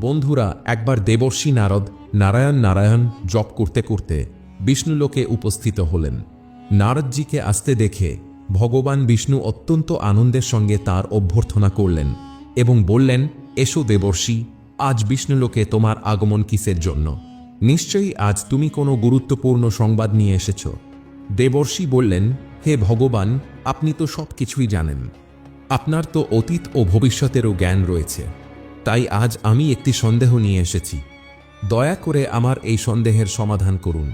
বন্ধুরা, একবার দেবর্ষী নারদ নারায়ণ নারায়ণ জপ করতে করতে বিষ্ণুলোকে উপস্থিত হলেন। নারদজিকে আসতে দেখে ভগবান বিষ্ণু অত্যন্ত আনন্দের সঙ্গে তার অভ্যর্থনা করলেন এবং বললেন, এসো দেবর্ষী, আজ বিষ্ণুলোকে তোমার আগমন কিসের জন্য? নিশ্চয়ই আজ তুমি কোনো গুরুত্বপূর্ণ সংবাদ নিয়ে এসেছ। দেবর্ষী বললেন, হে ভগবান, আপনি তো সব কিছুই জানেন। আপনার তো অতীত ও ভবিষ্যতেরও জ্ঞান রয়েছে। তাই আজ আমি একটি সন্দেহ নিয়ে এসেছি। দয়া করে আমার এই সন্দেহের সমাধান করুন।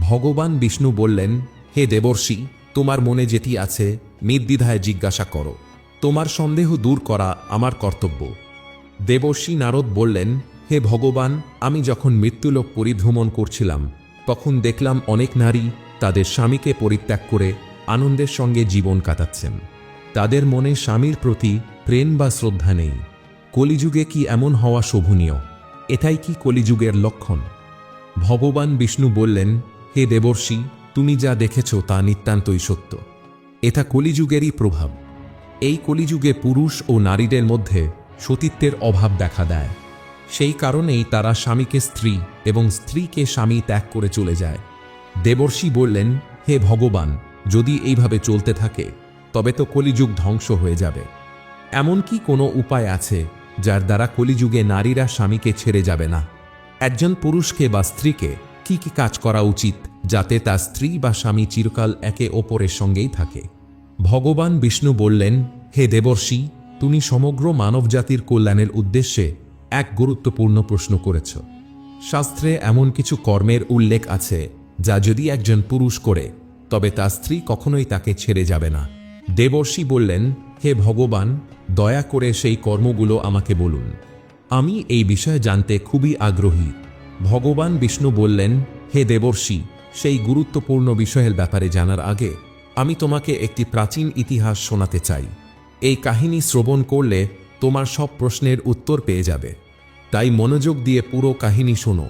ভগবান বিষ্ণু বললেন, হে দেবর্ষী, তোমার মনে যেটি আছে, নির্দ্বিধায় জিজ্ঞাসা করো। তোমার সন্দেহ দূর করা আমার কর্তব্য। দেবর্ষী নারদ বললেন, হে ভগবান, আমি যখন মৃত্যুলোক পরিভ্রমণ করছিলাম, তখন দেখলাম অনেক নারী তাদের স্বামীকে পরিত্যাগ করে আনন্দের সঙ্গে জীবন কাটাচ্ছেন। তাদের মনে স্বামীর প্রতি প্রেম বা শ্রদ্ধা নেই। কলিযুগে কি এমন হওয়া শোভনীয়? এটাই কি কলিযুগের লক্ষণ? ভগবান বিষ্ণু বললেন, হে দেবর্ষী, তুমি যা দেখেছ তা নিতান্তই সত্য। এটা কলিযুগেরই প্রভাব। এই কলিযুগে পুরুষ ও নারীদের মধ্যে সতীত্বের অভাব দেখা দেয়। সেই কারণেই তারা স্বামীকে স্ত্রী এবং স্ত্রীকে স্বামী ত্যাগ করে চলে যায়। দেবর্ষী বললেন, হে ভগবান, যদি এইভাবে চলতে থাকে, তবে তো কলিযুগ ধ্বংস হয়ে যাবে। এমন কি কোনো উপায় আছে যার দ্বারা কলিযুগে নারীরা স্বামীকে ছেড়ে যাবে না। একজন পুরুষকে বা স্ত্রীকে কি কি কাজ করা উচিত যাতে তার স্ত্রী বা স্বামী চিরকাল একে অপরের সঙ্গেই থাকে? ভগবান বিষ্ণু বললেন, হে দেবর্ষী, তুমি সমগ্র মানবজাতির কল্যাণের উদ্দেশ্যে এক গুরুত্বপূর্ণ প্রশ্ন করেছ। শাস্ত্রে এমন কিছু কর্মের উল্লেখ আছে যা যদি একজন পুরুষ করে, তবে তার স্ত্রী কখনোই তাকে ছেড়ে যাবে না। দেবর্ষী বললেন, হে ভগবান দয়া করে সেই কর্মগুলো আমাকে বলুন। আমি এই বিষয়ে জানতে খুবই আগ্রহী। ভগবান বিষ্ণু বললেন, হে দেবর্ষী, সেই গুরুত্বপূর্ণ বিষয়ের ব্যাপারে জানার আগে আমি তোমাকে একটি প্রাচীন ইতিহাস শোনাতে চাই। এই কাহিনী শ্রবণ করলে তোমার সব প্রশ্নের উত্তর পেয়ে যাবে। তাই মনোযোগ দিয়ে পুরো কাহিনী শোনো।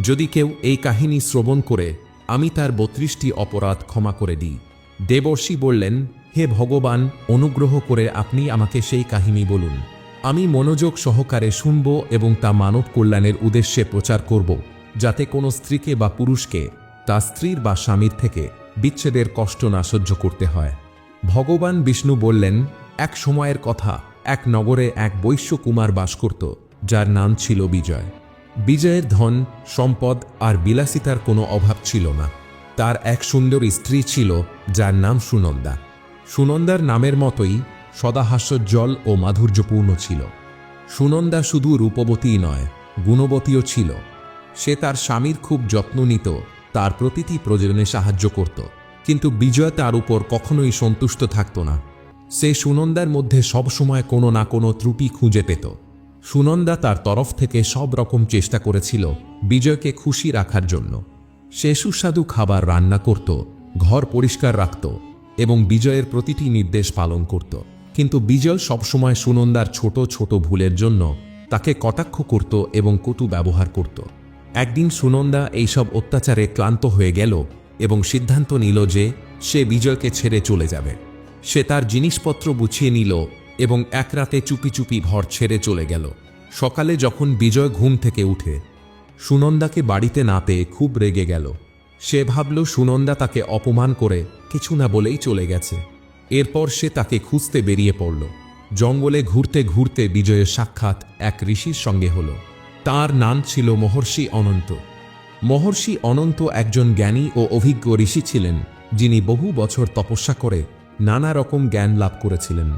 যদি কেউ এই কাহিনী শ্রবণ করে, আমি তার বত্রিশটি অপরাধ ক্ষমা করে দিই। দেবর্ষী বললেন হে ভগবান, অনুগ্রহ করে আপনি আমাকে সেই কাহিনী বলুন। আমি মনোযোগ সহকারে শুনব এবং তা মানব কল্যাণের উদ্দেশ্যে প্রচার করব, যাতে কোনো স্ত্রীকে বা পুরুষকে তার স্ত্রীর বা স্বামীর থেকে বিচ্ছেদের কষ্ট না সহ্য করতে হয়। ভগবান বিষ্ণু বললেন, এক সময়ের কথা, এক নগরে এক বৈশ্য কুমার বাস করত, যার নাম ছিল বিজয়। বিজয়ের ধন, সম্পদ আর বিলাসিতার কোনো অভাব ছিল না। তার এক সুন্দর স্ত্রী ছিল, যার নাম সুনন্দা। সুনন্দার নামের মতোই সদাহাস্যজ্জ্বল ও মাধুর্যপূর্ণ ছিল। সুনন্দা শুধু রূপবতীই নয়, গুণবতীও ছিল। সে তার স্বামীর খুব যত্ন নিত, তার প্রতিটি প্রয়োজনে সাহায্য করত। কিন্তু বিজয় তার উপর কখনোই সন্তুষ্ট থাকত না। সে সুনন্দার মধ্যে সবসময় কোনো না কোনো ত্রুটি খুঁজে পেত। সুনন্দা তার তরফ থেকে সব রকম চেষ্টা করেছিল বিজয়কে খুশি রাখার জন্য। সে সুস্বাদু খাবার রান্না করত, ঘর পরিষ্কার রাখত এবং বিজয়ের প্রতিটি নির্দেশ পালন করত। কিন্তু বিজয় সবসময় সুনন্দার ছোট ছোট ভুলের জন্য তাকে কটাক্ষ করত এবং কটু ব্যবহার করত। একদিন সুনন্দা এইসব অত্যাচারে ক্লান্ত হয়ে গেল এবং সিদ্ধান্ত নিল যে সে বিজয়কে ছেড়ে চলে যাবে। সে তার জিনিসপত্র গুছিয়ে নিল এবং এক রাতে চুপি চুপি ঘর ছেড়ে চলে গেল। সকালে যখন বিজয় ঘুম থেকে উঠে, সুনন্দাকে বাড়িতে না পেয়ে খুব রেগে গেল। সে ভাবল সুনন্দা তাকে অপমান করে কিছু না বলেই চলে গেছে। এরপর সে তাকে খুঁজতে বেরিয়ে পড়ল। জঙ্গলে ঘুরতে ঘুরতে বিজয়ের সাক্ষাৎ এক ঋষির সঙ্গে হল। তার নাম ছিল মহর্ষি অনন্ত। মহর্ষি অনন্ত একজন জ্ঞানী ও অভিজ্ঞ ঋষি ছিলেন, যিনি বহু বছর তপস্যা করে নানা রকম জ্ঞান লাভ করেছিলেন।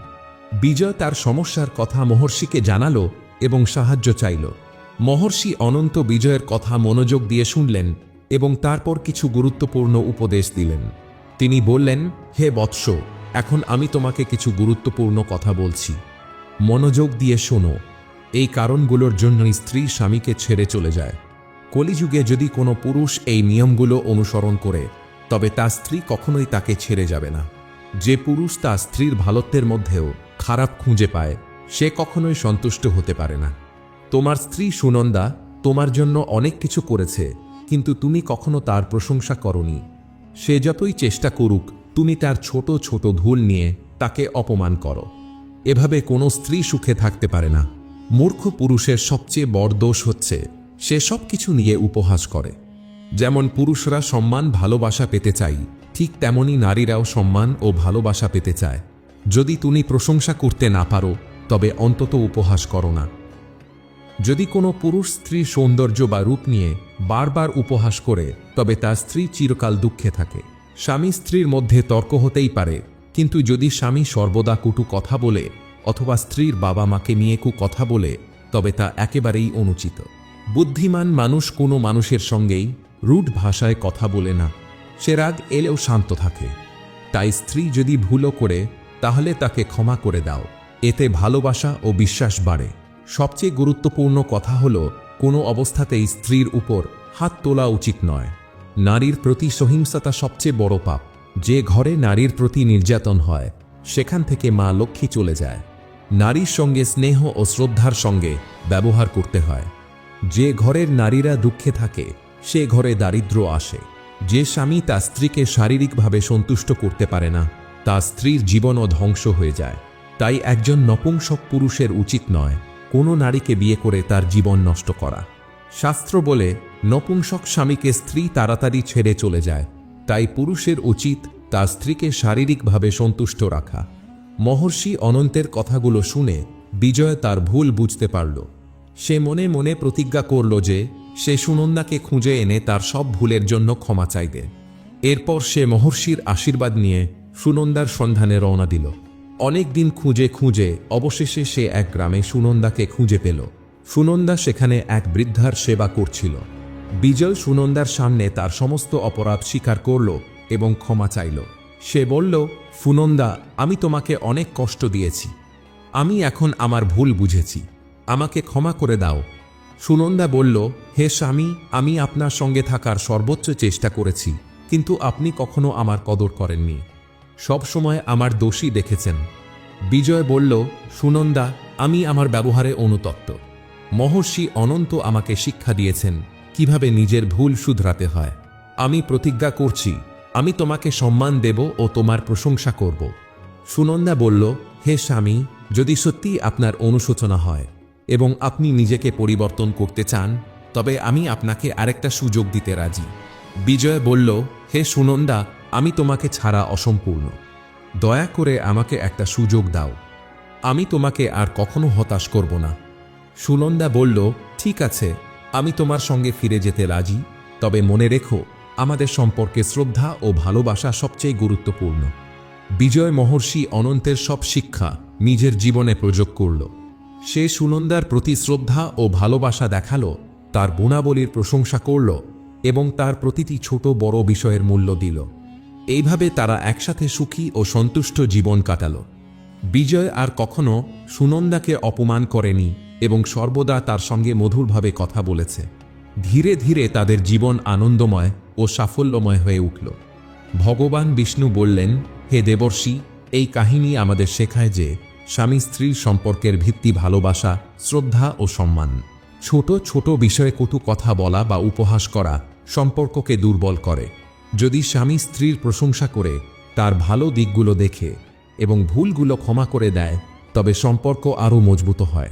বিজয় তার সমস্যার কথা মহর্ষিকে জানালো এবং সাহায্য চাইল। মহর্ষি অনন্ত বিজয়ের কথা মনোযোগ দিয়ে শুনলেন এবং তারপর কিছু গুরুত্বপূর্ণ উপদেশ দিলেন। তিনি বললেন, হে বৎস, এখন আমি তোমাকে কিছু গুরুত্বপূর্ণ কথা বলছি। মনোযোগ দিয়ে শোনো। এই কারণগুলোর জন্য স্ত্রী স্বামীকে ছেড়ে চলে যায়। কলিযুগে যদি কোনো পুরুষ এই নিয়মগুলো অনুসরণ করে, তবে তার স্ত্রী কখনোই তাকে ছেড়ে যাবে না। যে পুরুষ তার স্ত্রীর ভালত্বের মধ্যেও খারাপ খুঁজে পায়, সে কখনোই সন্তুষ্ট হতে পারে না। তোমার স্ত্রী সুনন্দা তোমার জন্য অনেক কিছু করেছে কিন্তু তুমি কখনো তার প্রশংসা করনি। সে যতই চেষ্টা করুক, তুমি তার ছোট ছোট ভুল নিয়ে তাকে অপমান করো। এভাবে কোনো স্ত্রী সুখে থাকতে পারে না। মূর্খ পুরুষের সবচেয়ে বড় দোষ হচ্ছে, সে সব কিছু নিয়ে উপহাস করে। যেমন পুরুষরা সম্মান, ভালোবাসা পেতে চাই ঠিক তেমনি নারীরাও সম্মান ও ভালোবাসা পেতে চায়। যদি তুমি প্রশংসা করতে না পারো, তবে অন্তত উপহাস করো না। যদি কোনো পুরুষ স্ত্রীর সৌন্দর্য বা রূপ নিয়ে বারবার উপহাস করে, তবে তার স্ত্রী চিরকাল দুঃখে থাকে। স্বামী স্ত্রীর মধ্যে তর্ক হতেই পারে, কিন্তু যদি স্বামী সর্বদা কুটু কথা বলে অথবা স্ত্রীর বাবা মাকে নিয়ে কু কথা বলে, তবে তা একেবারেই অনুচিত। বুদ্ধিমান মানুষ কোনো মানুষের সঙ্গেই রুট ভাষায় কথা বলে না। সে রাগ এলেও শান্ত থাকে। তাই স্ত্রী যদি ভুলও করে, তাহলে তাকে ক্ষমা করে দাও। এতে ভালোবাসা ও বিশ্বাস বাড়ে। সবচেয়ে গুরুত্বপূর্ণ কথা হল কোনো অবস্থাতেই স্ত্রীর উপর হাত তোলা উচিত নয়। নারীর প্রতি সহিংসতা সবচেয়ে বড় পাপ। যে ঘরে নারীর প্রতি নির্যাতন হয়, সেখান থেকে মা লক্ষ্মী চলে যায়। নারীর সঙ্গে স্নেহ ও শ্রদ্ধার সঙ্গে ব্যবহার করতে হয়। যে ঘরের নারীরা দুঃখে থাকে, সে ঘরে দারিদ্র্য আসে। যে স্বামী তার স্ত্রীকে শারীরিকভাবে সন্তুষ্ট করতে পারে না, তার স্ত্রীর জীবনও ধ্বংস হয়ে যায়। তাই একজন নপুংসক পুরুষের উচিত নয় কোনো নারীকে বিয়ে করে তার জীবন নষ্ট করা। শাস্ত্র বলে, নপুংসক স্বামীকে স্ত্রী তাড়াতাড়ি ছেড়ে চলে যায়, তাই পুরুষের উচিত তার স্ত্রীকে শারীরিকভাবে সন্তুষ্ট রাখা। মহর্ষি অনন্তের কথাগুলো শুনে বিজয় তার ভুল বুঝতে পারল। সে মনে মনে প্রতিজ্ঞা করল যে, সে সুনন্দাকে খুঁজে এনে তার সব ভুলের জন্য ক্ষমা চাইবে। এরপর সে মহর্ষির আশীর্বাদ নিয়ে সুনন্দার সন্ধানে রওনা দিল। অনেক দিন খুঁজে খুঁজে অবশেষে সে এক গ্রামে সুনন্দাকে খুঁজে পেল। সুনন্দা সেখানে এক বৃদ্ধার সেবা করছিল। বিজল সুনন্দার সামনে তার সমস্ত অপরাধ স্বীকার করল এবং ক্ষমা চাইল। সে বলল ফুনন্দা আমি তোমাকে অনেক কষ্ট দিয়েছি। আমি এখন আমার ভুল বুঝেছি। আমাকে ক্ষমা করে দাও। সুনন্দা বলল, হে স্বামী, আমি আপনার সঙ্গে থাকার সর্বোচ্চ চেষ্টা করেছি, কিন্তু আপনি কখনো আমার কদর করেননি। সব সময় আমার দোষী দেখেছেন। বিজয় বলল, সুনন্দা, আমি আমার ব্যবহারে অনুতপ্ত। মহর্ষি অনন্ত আমাকে শিক্ষা দিয়েছেন কীভাবে নিজের ভুল শুধরাতে হয়। আমি প্রতিজ্ঞা করছি, আমি তোমাকে সম্মান দেব ও তোমার প্রশংসা করব। সুনন্দা বলল, হে স্বামী, যদি সত্যি আপনার অনুশোচনা হয় এবং আপনি নিজেকে পরিবর্তন করতে চান, তবে আমি আপনাকে আরেকটা সুযোগ দিতে রাজি। বিজয় বলল, হে সুনন্দা আমি তোমাকে ছাড়া অসম্পূর্ণ। দয়া করে আমাকে একটা সুযোগ দাও। আমি তোমাকে আর কখনো হতাশ করব না। সুনন্দা বলল, ঠিক আছে, আমি তোমার সঙ্গে ফিরে যেতে রাজি। তবে মনে রেখো, আমাদের সম্পর্কে শ্রদ্ধা ও ভালোবাসা সবচেয়ে গুরুত্বপূর্ণ। বিজয় মহর্ষি অনন্তের সব শিক্ষা নিজের জীবনে প্রয়োগ করল। সে সুনন্দার প্রতি শ্রদ্ধা ও ভালোবাসা দেখাল, তার গুণাবলীর প্রশংসা করল এবং তার প্রতিটি ছোট বড় বিষয়ের মূল্য দিল। এইভাবে তারা একসাথে সুখী ও সন্তুষ্ট জীবন কাটাল। বিজয় আর কখনো সুনন্দাকে অপমান করেনি এবং সর্বদা তার সঙ্গে মধুরভাবে কথা বলেছে। ধীরে ধীরে তাদের জীবন আনন্দময় ও সাফল্যময় হয়ে উঠল। ভগবান বিষ্ণু বললেন, হে দেবর্ষি, এই কাহিনী আমাদের শেখায় যে স্বামী স্ত্রীর সম্পর্কের ভিত্তি ভালোবাসা, শ্রদ্ধা ও সম্মান। ছোট ছোট বিষয়ে কটু কথা বলা বা উপহাস করা সম্পর্ককে দুর্বল করে। যদি স্বামী স্ত্রীর প্রশংসা করে, তার ভালো দিকগুলো দেখে এবং ভুলগুলো ক্ষমা করে দেয়, তবে সম্পর্ক আরও মজবুত হয়।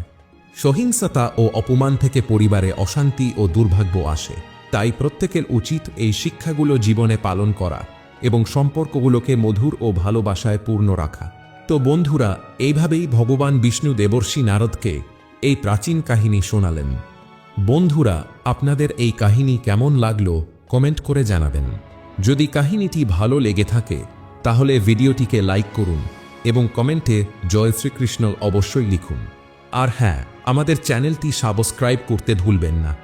সহিংসতা ও অপমান থেকে পরিবারে অশান্তি ও দুর্ভাগ্য আসে। তাই প্রত্যেকের উচিত এই শিক্ষাগুলো জীবনে পালন করা এবং সম্পর্কগুলোকে মধুর ও ভালোবাসায় পূর্ণ রাখা। তো বন্ধুরা, এইভাবেই ভগবান বিষ্ণু দেবর্ষী নারদকে এই প্রাচীন কাহিনী শোনালেন। বন্ধুরা, আপনাদের এই কাহিনী কেমন লাগল, কমেন্ট করে জানাবেন। যদি কাহিনীটি ভালো লেগে থাকে, তাহলে ভিডিওটিকে লাইক করুন এবং কমেন্টে জয় শ্রীকৃষ্ণ অবশ্যই লিখুন। আর হ্যাঁ আমাদের চ্যানেলটি সাবস্ক্রাইব করতে ভুলবেন না।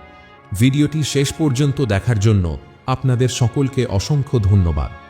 ভিডিওটি শেষ পর্যন্ত দেখার জন্য আপনাদের সকলকে অসংখ্য ধন্যবাদ।